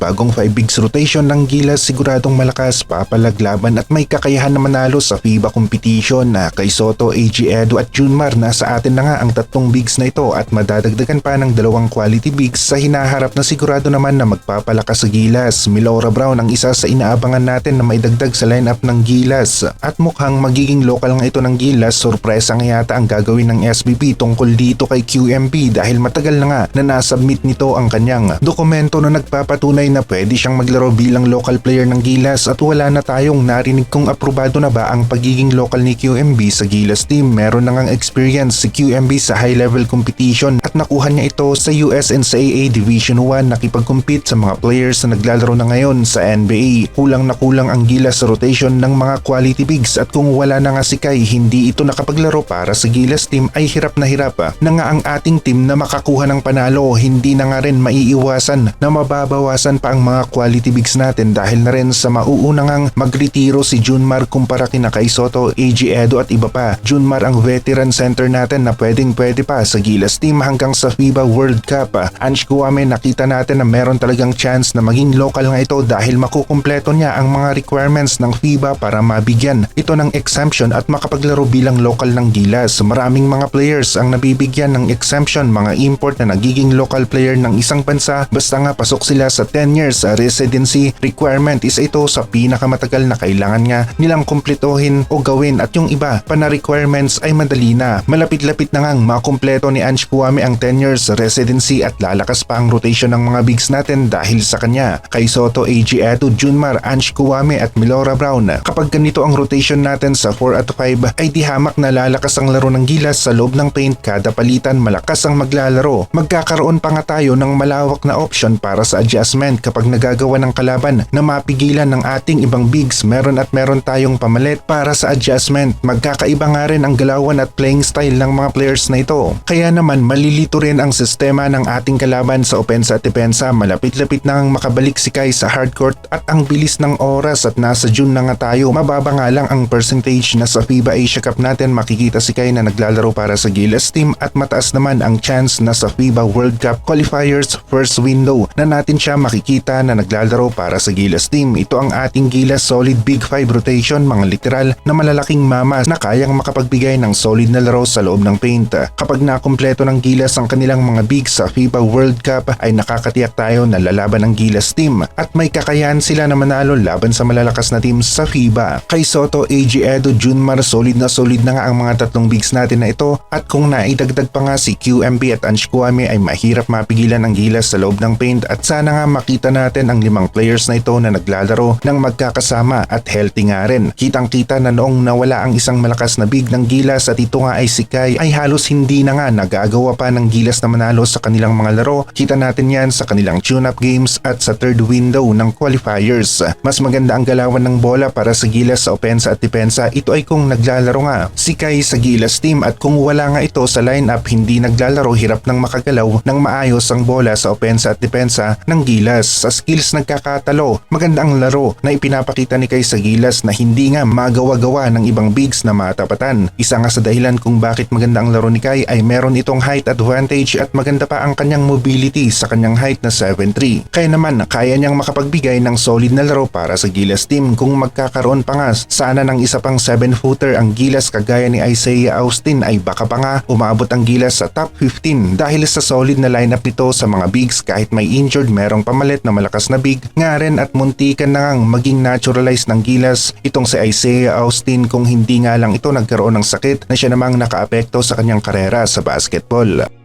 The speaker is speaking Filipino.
bagong 5 bigs rotation ng Gilas siguradong malakas, papalaglaban at may kakayahan na manalo sa FIBA competition na kay Soto, AG Edo at Junmar nasa atin na nga ang tatlong bigs na ito at madadagdagan pa ng dalawang quality bigs sa hinaharap na sigurado naman na magpapalakas sa Gilas. Milora Brown ang isa sa inaabangan natin na may dagdag sa lineup ng Gilas at mukhang magiging local nga ito ng Gilas, sorpresa nga yata ang gagawin ng SBP tungkol dito kay QMP dahil matagal na nga na nasubmit nito ang kanyang dokumento na nagpapatunay na pwede siyang maglaro bilang local player ng Gilas at wala na tayong narinig kung aprobado na ba ang pagiging local ni QMB sa Gilas team. Meron na ngang experience si QMB sa high level competition at nakuha niya ito sa USNCAA Division 1 nakipag-compete sa mga players na naglalaro na ngayon sa NBA. Kulang na kulang ang Gilas sa rotation ng mga quality bigs at kung wala na nga si Kai hindi ito nakapaglaro para sa Gilas team ay hirap na hirap na nga ang ating team na makakuha ng panalo hindi na nga rin maiiwasan na mababawasan pa ang mga quality bigs natin dahil na rin sa mauunang ang magretiro si Junmar kumpara kina kay Soto, AG Edo at iba pa. Junmar ang veteran center natin na pwedeng pwede pa sa Gilas team hanggang sa FIBA World Cup. Ange Kuwame nakita natin na meron talagang chance na maging local nga ito dahil makukumpleto niya ang mga requirements ng FIBA para mabigyan ito ng exemption at makapaglaro bilang local ng Gilas. Maraming mga players ang nabibigyan ng exemption mga import na nagiging local player ng isang bansa basta nga pasok sila sa 10 years sa residency requirement is ito sa pinakamatagal na kailangan nga nilang kumpletohin o gawin at yung iba pa na requirements ay madali na. Malapit-lapit na ngang makumpleto ni Ange Kuwame ang 10 years residency at lalakas pa ang rotation ng mga bigs natin dahil sa kanya. Kay Soto, AG Edu, Junmar, Ange Kuwame at Milora Brown. Kapag ganito ang rotation natin sa 4 at 5 ay di hamak na lalakas ang laro ng gilas sa loob ng paint kada palitan malakas ang maglalaro. Magkakaroon pa nga tayo ng malawak na option para sa adjustment kapag nagagawa ng kalaban na mapigilan ng ating ibang bigs meron at meron tayong pamalit para sa adjustment. Magkakaiba nga rin ang galawan at playing style ng mga players na ito. Kaya naman malilito rin ang sistema ng ating kalaban sa opensa at depensa. Malapit-lapit na ang makabalik si Kai sa hardcourt at ang bilis ng oras at nasa June na nga tayo. Mababa nga lang ang percentage na sa FIBA Asia Cup natin makikita si Kai na naglalaro para sa Gilas team at mataas naman ang chance na sa FIBA World Cup qualifiers first window na natin siya makikita na naglalaro para sa Gilas team. Ito ang ating Gilas solid big 5 rotation mga literal na malalaking mamas na kayang makapagbigay ng solid na laro sa loob ng paint. Kapag nakumpleto ng Gilas ang kanilang mga bigs sa FIBA World Cup ay nakakatiyak tayo na lalaban ng Gilas team at may kakayahan sila na manalo laban sa malalakas na team sa FIBA. Kay Soto, AG Edo, Junmar solid na solid na nga ang mga tatlong bigs natin na ito at kung naidagdag pa nga si QMB at Ange Kuwame ay mahirap mapigilan ang Gilas sa loob ng paint at sana nga makita natin ang limang players na ito na naglalaro ng magkakasama at healthy nga rin. Kitang kita na noong nawala ang isang malakas na big ng Gilas at ito nga ay si Kai ay halos hindi na nga nagagawa pa ng Gilas na manalo sa kanilang mga laro. Kita natin yan sa kanilang tune-up games at sa third window ng qualifiers. Mas maganda ang galawan ng bola para sa Gilas sa opensa at depensa. Ito ay kung naglalaro nga si Kai sa Gilas team at kung wala nga ito sa lineup hindi naglalaro hirap nang makagalaw ng maayos ang bola sa opensa at depensa ng Gilas. Sa skills nagkakatalo, maganda ang laro na ipinapakita ni Kai sa Gilas na hindi nga magawa-gawa ng ibang bigs na matapatan. Isa nga sa dahilan kung bakit maganda ang laro ni Kai ay meron itong height advantage at maganda pa ang kanyang mobility sa kanyang height na 7'3". Kaya naman kaya niyang makapagbigay ng solid na laro para sa Gilas team kung magkakaroon pa nga sana ng isa pang 7-footer ang Gilas kagaya ni Isaiah Austin ay baka pa nga umabot ang Gilas sa top 15 dahil sa solid na lineup nito sa mga bigs kahit may injured merong pamalit na malakas na big nga rin at muntikan na ngang maging naturalized ng Gilas itong si Isaiah Austin kung hindi nga lang ito nagkaroon ng sakit na siya namang nakaapekto sa kanyang karera sa basketball.